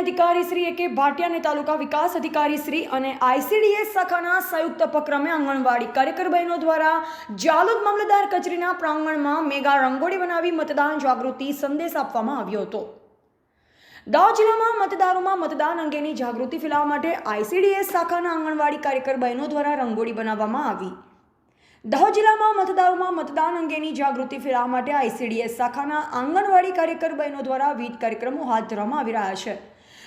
અધિકારી શ્રી એ કે ભાટિયા અને તાલુકા વિકાસ અધિકારી શ્રી અને આઈસીડીએસ શાખાના સંયુક્ત ઉપક્રમે આંગણવાડી કાર્યકર બહેનો દ્વારા જાલુદ મામલતદાર કચેરીના પ્રાંગણમાં મેગા રંગોળી બનાવી મતદાન જાગૃતિ સંદેશ આપવામાં આવ્યો હતો. દાહોદ જિલ્લામાં મતદારોમાં મતદાન અંગેની જાગૃતિ ફેલાવવા માટે આઈસીડીએસ શાખાના આંગણવાડી કાર્યકર બહેનો દ્વારા રંગોળી બનાવવામાં આવી. દાહોદ જિલ્લામાં મતદારોમાં મતદાન અંગેની જાગૃતિ ફેલાવવા માટે આઈસીડીએસ શાખાના આંગણવાડી કાર્યકર બહેનો દ્વારા વિવિધ કાર્યક્રમો હાથ ધરવામાં આવી રહ્યા છે.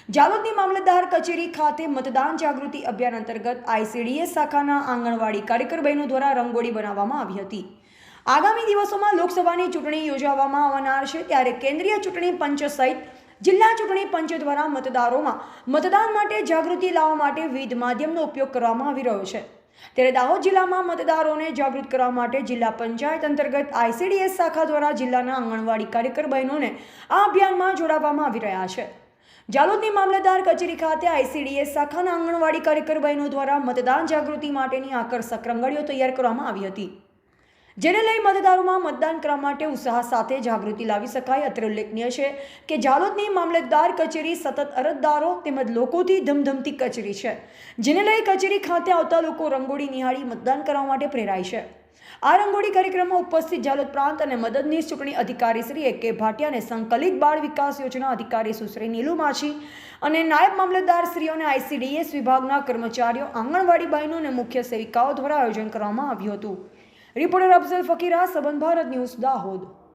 જાલોદની મામલતદાર કચેરી ખાતે મતદાન જાગૃતિ અભિયાન અંતર્ગત આઈસીડીએસ શાખાના આંગણવાડી કાર્યકર બહેનો દ્વારા રંગોળી બનાવવામાં આવી હતી. આગામી દિવસોમાં લોકસભાની ચૂંટણી યોજવામાં આવનાર છે, ત્યારે કેન્દ્રીય ચૂંટણી પંચ સહિત જિલ્લા ચૂંટણી પંચ દ્વારા મતદારોમાં મતદાન માટે જાગૃતિ લાવવા માટે વિવિધ માધ્યમનો ઉપયોગ કરવામાં આવી રહ્યો છે. ત્યારે દાહોદ જિલ્લામાં મતદારોને જાગૃત કરવા માટે જિલ્લા પંચાયત અંતર્ગત આઈસીડીએસ શાખા દ્વારા જિલ્લાના આંગણવાડી કાર્યકર બહેનોને આ અભિયાનમાં જોડાવવામાં આવી રહ્યા છે. જાલોદની મામલતદાર કચેરી ખાતે આઈસીડીએસ શાખાના આંગણવાડી કાર્યકર બહેનો દ્વારા મતદાન જાગૃતિ માટેની આકર્ષક રંગોળીઓ તૈયાર કરવામાં આવી હતી. જેને લઈ મતદારોમાં મતદાન કરવા માટે ઉત્સાહ સાથે જાગૃતિ લાવી શકાય. અત્રે ઉલ્લેખનીય છે કે જાલોદની મામલતદાર કચેરી સતત અરજદારો તેમજ લોકોથી ધમધમતી કચેરી છે, જેને લઈ કચેરી ખાતે આવતા લોકો રંગોળી નિહાળી મતદાન કરવા માટે પ્રેરાય છે. આ રંગોળી કાર્યક્રમમાં ઉપસ્થિત જાલોદ પ્રાંત અને મદદનીશ ચૂંટણી અધિકારી શ્રી એ કે ભાટિયા અને સંકલિત બાળ વિકાસ યોજના અધિકારી સુશ્રી નીલુ માછી અને નાયબ મામલતદાર શ્રીઓને આઈસીડીએસ વિભાગના કર્મચારીઓ, આંગણવાડી બહેનો અને મુખ્ય સેવિકાઓ દ્વારા આયોજન કરવામાં આવ્યું હતું. રિપોર્ટર અફઝલ ફકીરા સંબંધ ભારત ન્યૂઝ દાહોદ.